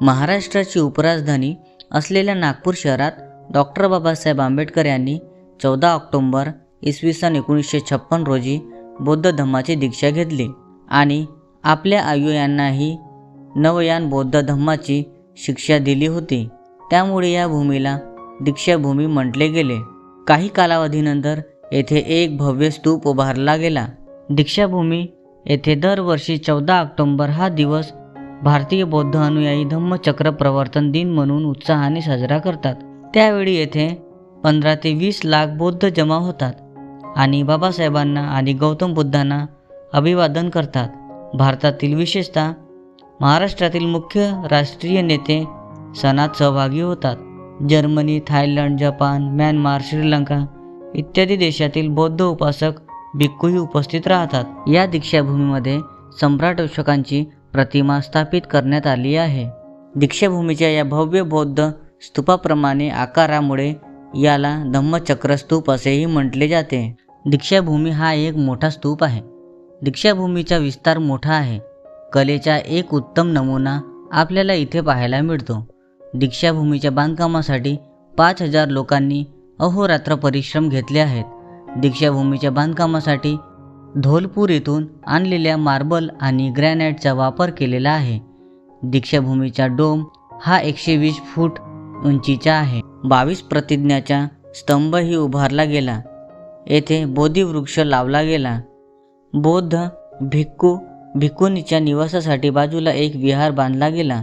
महाराष्ट्राची उपराजधानी असलेल्या नागपूर शहरात डॉक्टर बाबासाहेब आंबेडकर यांनी चौदा ऑक्टोंबर इसवी सन एकोणीसशे छप्पन रोजी बौद्ध धम्माची दीक्षा घेतली आणि आपल्या आयुयांनाही नवयान बौद्ध धम्माची शिक्षा दिली होती. त्यामुळे या भूमीला दीक्षाभूमी म्हटले गेले. काही कालावधीनंतर येथे एक भव्य स्तूप उभारला गेला. दीक्षाभूमी येथे दरवर्षी चौदा ऑक्टोंबर हा दिवस भारतीय बौद्ध अनुयायी धम्मचक्र प्रवर्तन दिन म्हणून उत्साहाने साजरा करतात. त्यावेळी येथे पंधरा ते वीस लाख बौद्ध जमा होतात आणि बाबासाहेबांना आणि गौतम बुद्धांना अभिवादन करतात. भारतातील विशेषतः महाराष्ट्रातील मुख्य राष्ट्रीय नेते सणात सहभागी होतात. Germany Thailand Japan Myanmar Sri Lanka इत्यादी देशातील बौद्ध उपासक भिक्खूही उपस्थित राहतात. या दीक्षाभूमीमध्ये सम्राट अशोकांची प्रतिमा स्थापित करण्यात आली आहे. दीक्षाभूमीच्या या भव्य बौद्ध स्तूपाप्रमाणे आकारामुळे याला धम्मचक्र स्तूप असेही म्हटले जाते. दीक्षाभूमी हा एक मोठा स्तूप आहे. दीक्षाभूमीचा विस्तार मोठा आहे. कलेचा एक उत्तम नमुना आपल्याला इथे पाहायला मिळतो. दीक्षाभूमीच्या बांधकामासाठी पाच हजार लोकांनी अहोरात्र परिश्रम घेतले आहेत. दीक्षाभूमीच्या बांधकामासाठी धोलपूर येथून आणलेल्या मार्बल आणि ग्रॅनाइटचा वापर केलेला आहे. दीक्षाभूमीचा डोम हा एकशे वीस फूट उंचीचा आहे. बावीस प्रतिज्ञाचा स्तंभही उभारला गेला. येथे बोधीवृक्ष लावला गेला. बौद्ध भिक्खू भिक्खुनीच्या निवासासाठी बाजूला एक विहार बांधला गेला.